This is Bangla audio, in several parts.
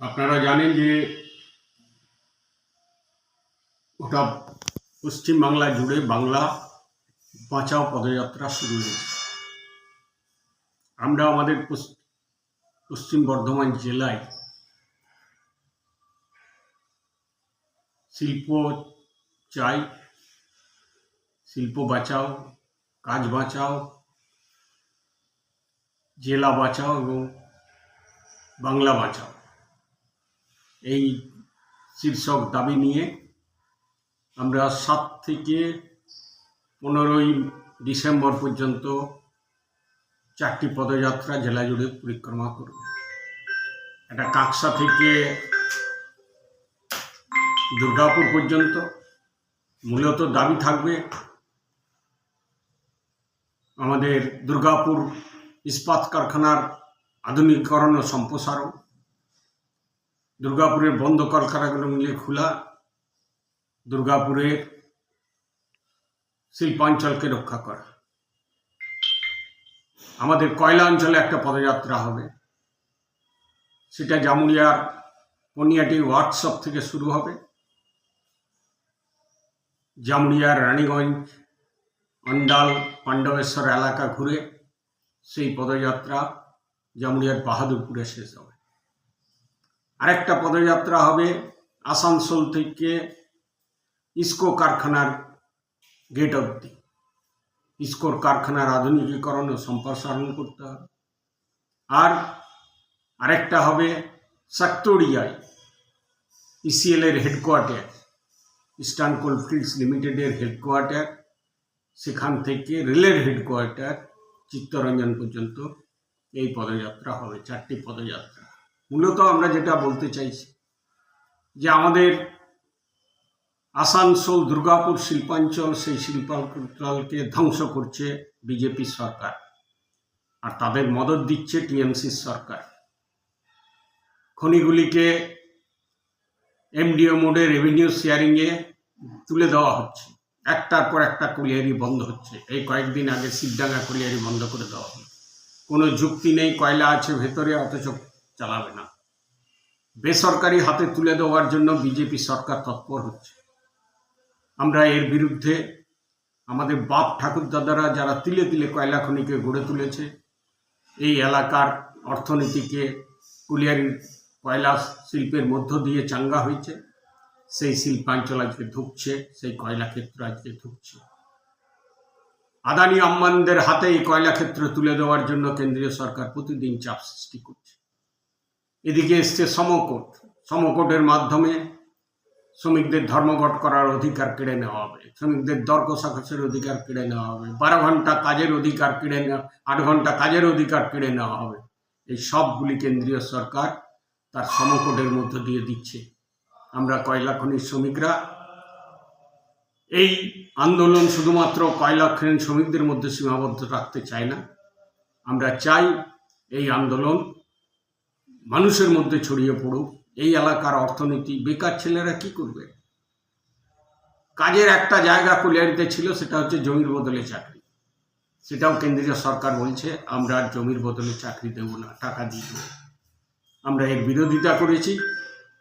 আপনারা জানেন যে গোটা পশ্চিমবাংলা জুড়ে বাংলা বাঁচাও পদযাত্রা শুরু হয়েছে আমরা আমাদের পস- পশ্চিম বর্ধমান জেলায় শিল্প চাই, শিল্প বাঁচাও, কাজ বাঁচাও, জেলা বাঁচাও এবং বাংলা বাঁচাও। এই শীর্ষক দাবি নিয়ে আমরা সাত থেকে পনেরোই ডিসেম্বর পর্যন্ত চারটি পদযাত্রা জেলা জুড়ে পরিক্রমা করব। এটা কাকসা থেকে দুর্গাপুর পর্যন্ত মূলত দাবি থাকবে আমাদের দুর্গাপুর ইস্পাত কারখানার আধুনিকীকরণ ও সম্প্রসারণ। দুর্গাপুরের বন্ধ কলকারখানা মিলে খোলা। দুর্গাপুরের শিল্পাঞ্চলকে রক্ষা করা। আমাদের কয়লা অঞ্চলে একটা পদযাত্রা হবে। সেটা জামুরিয়ার পনিয়াটি ওয়ার্কশপ থেকে শুরু হবে। জামুরিয়ার রানীগঞ্জ, অন্ডাল, পাণ্ডবেশ্বর এলাকা ঘুরে সেই পদযাত্রা জামুরিয়ার বাহাদুরপুরে শেষ হবে। আরেকটা পদযাত্রা হবে আসানসোল থেকে ইস্কো কারখানার গেট অবধি ইস্কোর কারখানার আধুনিকীকরণ ও সম্প্রসারণ করতে হবে। আর আরেকটা হবে সাক্টোরিয়ায় ইসিএল এর হেডকোয়ার্টার, ইস্টার্ন কোলফিল্ডস লিমিটেডের হেডকোয়ার্টার, সেখান থেকে রেলের হেডকোয়ার্টার, চিত্তরঞ্জন পর্যন্ত এই পদযাত্রা হবে, চারটি পদযাত্রা। মূলত আমরা যেটা বলতে চাইছি, যে আমাদের আসানসোল দুর্গাপুর শিল্পাঞ্চল সেই শিল্পাঞ্চলকে ধ্বংস করছে বিজেপি সরকার আর তাদের মদত দিচ্ছে টিএমসি সরকার। খনিগুলিকে এমডিও মোডে রেভিনিউ শেয়ারিংয়ে তুলে দেওয়া হচ্ছে। একটার পর একটা কুলিয়ারি বন্ধ হচ্ছে। এই কয়েকদিন আগে শিবডাঙ্গা কুলিয়ারি বন্ধ করে দেওয়া হলো। কোনো যুক্তি নেই, কয়লা আছে ভেতরে, অথচ চালাবে না। বেসরকারি হাতে তুলে দেওয়ার জন্য বিজেপি সরকার তৎপর হচ্ছে। আমরা এর বিরুদ্ধে আমাদের বাপ ঠাকুর দাদারা যারা তিলে তিলে কয়লা খনিকে গড়ে তুলেছে, এই এলাকার অর্থনীতিকে কুলিয়ারির কয়লা শিল্পের মধ্য দিয়ে চাঙ্গা হয়েছে। সেই শিল্পাঞ্চল আজকে ধুকছে, সেই কয়লা ক্ষেত্র আজকে ধুকছে। আদানি আম্মানদের হাতে এই কয়লা ক্ষেত্র তুলে দেওয়ার জন্য কেন্দ্রীয় সরকার প্রতিদিন চাপ সৃষ্টি করছে এদিকে এসছে সমকোট। সমকোটের মাধ্যমে শ্রমিকদের ধর্মঘট করার অধিকার কেড়ে নেওয়া হবে। শ্রমিকদের দর কষাকষের অধিকার কেড়ে নেওয়া হবে। বারো ঘণ্টা কাজের অধিকার কেড়ে নেওয়া, আট ঘণ্টা কাজের অধিকার কেড়ে নেওয়া হবে। এই সবগুলি কেন্দ্রীয় সরকার তার সমকোটের মধ্য দিয়ে দিচ্ছে। আমরা কয়লা খনির শ্রমিকরা, এই আন্দোলন শুধুমাত্র কয়লা খনি শ্রমিকদের মধ্যে সীমাবদ্ধ রাখতে চাই না। আমরা চাই এই আন্দোলন মানুষের মধ্যে ছড়িয়ে পড়ুক, এই এলাকার অর্থনীতি, বেকার ছেলেরা কি করবে? কাজের একটা জায়গা কুলিয়ারিতে ছিল, সেটা হচ্ছে জমির বদলে চাকরি। সেটাও কেন্দ্রীয় সরকার বলছে, আমরা জমির বদলে চাকরি দেব না, টাকা দিয়ে দেবো। আমরা এর বিরোধিতা করেছি,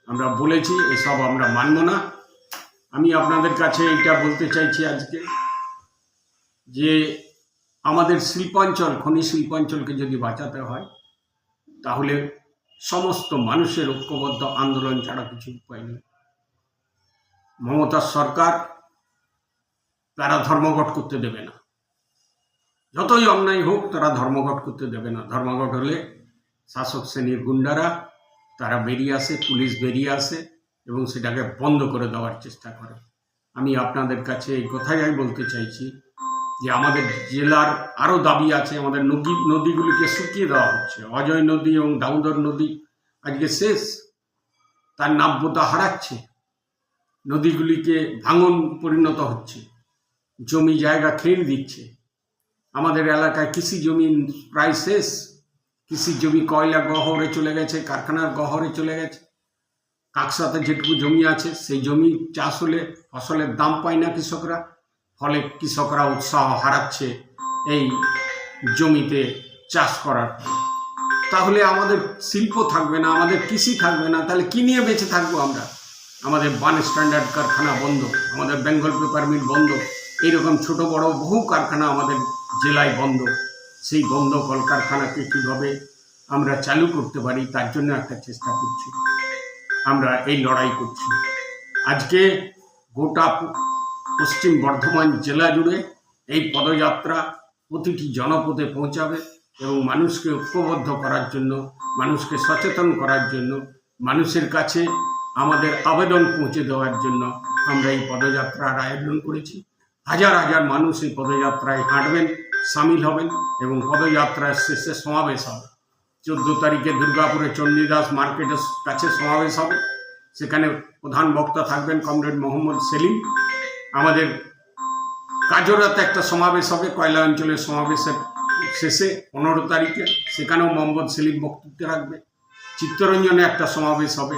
আমরা বলেছি, এসব আমরা মানব না। আমি আপনাদের কাছে এটা বলতে চাইছি আজকে, যে আমাদের শিল্পাঞ্চল খনি শিল্পাঞ্চলকে যদি বাঁচাতে হয়, তাহলে সমস্ত মানুষের ঐক্যবদ্ধ আন্দোলন ছাড়া কিছু উপায় নেই। মমতার সরকার তারা ধর্মঘট করতে দেবে না। যতই অন্যায় হোক, তারা ধর্মঘট করতে দেবে না। ধর্মঘট হলে শাসক শ্রেণির গুন্ডারা, তারা বেরিয়ে আসে, পুলিশ বেরিয়ে আসে এবং সেটাকে বন্ধ করে দেওয়ার চেষ্টা করে। আমি আপনাদের কাছে এই কথাই আমি বলতে চাইছি। যে আমাদের জেলার আরও দাবি আছে, আমাদের নদী, নদীগুলিকে শুকিয়ে দেওয়া হচ্ছে। অজয় নদী এবং দামোদর নদী আজকে শেষ। তার নাব্যতা হারাচ্ছে। নদীগুলিকে ভাঙন পরিণত হচ্ছে। জমি জায়গা খেয়ে দিচ্ছে। আমাদের এলাকায় কৃষি জমি প্রায় শেষ। কৃষি জমি কয়লা গহরে চলে গেছে, কারখানার গহরে চলে গেছে। কাকসাতে যেটুকু জমি আছে, সেই জমি চাষ হলে ফসলের দাম পায় না কৃষকরা। ফলে কৃষকরা উৎসাহ হারাচ্ছে এই জমিতে চাষ করার। তাহলে আমাদের শিল্প থাকবে না, আমাদের কৃষি থাকবে না, তাহলে কি নিয়ে বেঁচে থাকব আমরা? আমাদের বান স্ট্যান্ডার্ড কারখানা বন্ধ, আমাদের বেঙ্গল পেপার মিল বন্ধ, এইরকম ছোট বড় বহু কারখানা আমাদের জেলায় বন্ধ। সেই বন্ধ কলকারখানাকে কীভাবে আমরা চালু করতে পারি, তার জন্য একটা চেষ্টা করছি। আমরা এই লড়াই করছি। আজকে গোটা পশ্চিম বর্ধমান জেলা জুড়ে এই পদযাত্রা প্রতিটি জনপদে পৌঁছাবে এবং মানুষকে ঐক্যবদ্ধ করার জন্য, মানুষকে সচেতন করার জন্য, মানুষের কাছে আমাদের আবেদন পৌঁছে দেওয়ার জন্য আমরা এই পদযাত্রার আয়োজন করেছি। হাজার হাজার মানুষ এই পদযাত্রায় হাঁটবেন, সামিল হবেন এবং পদযাত্রার শেষে সমাবেশ হবে। চোদ্দ তারিখে দুর্গাপুরে চণ্ডীদাস মার্কেটের কাছে সমাবেশ হবে। সেখানে প্রধান বক্তা থাকবেন কমরেড মোহাম্মদ সেলিম। আমাদের কাজরাতে একটা সমাবেশ হবে, কয়লা অঞ্চলের সমাবেশের শেষে পনেরো তারিখে। সেখানেও মোহাম্মদ সেলিম বক্তব্য রাখবে। চিত্তরঞ্জনে একটা সমাবেশ হবে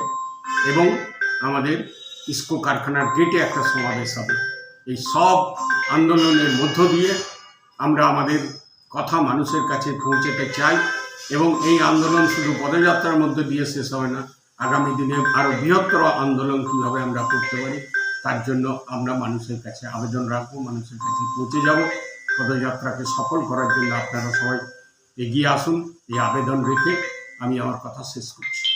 এবং আমাদের ইস্কো কারখানার গেটে একটা সমাবেশ হবে। এই সব আন্দোলনের মধ্য দিয়ে আমরা আমাদের কথা মানুষের কাছে পৌঁছাতে চাই এবং এই আন্দোলন শুধু পদযাত্রার মধ্যে দিয়ে শেষ হবে না, আগামী দিনে আরও বৃহত্তর আন্দোলন কীভাবে আমরা করতে পারি তার জন্য আমরা মানুষের কাছে আবেদন রাখব, মানুষের কাছে পৌঁছে যাব। পদযাত্রাকে সফল করার জন্য আপনারা সবাই এগিয়ে আসুন, এই আবেদন রেখে আমি আমার কথা শেষ করছি।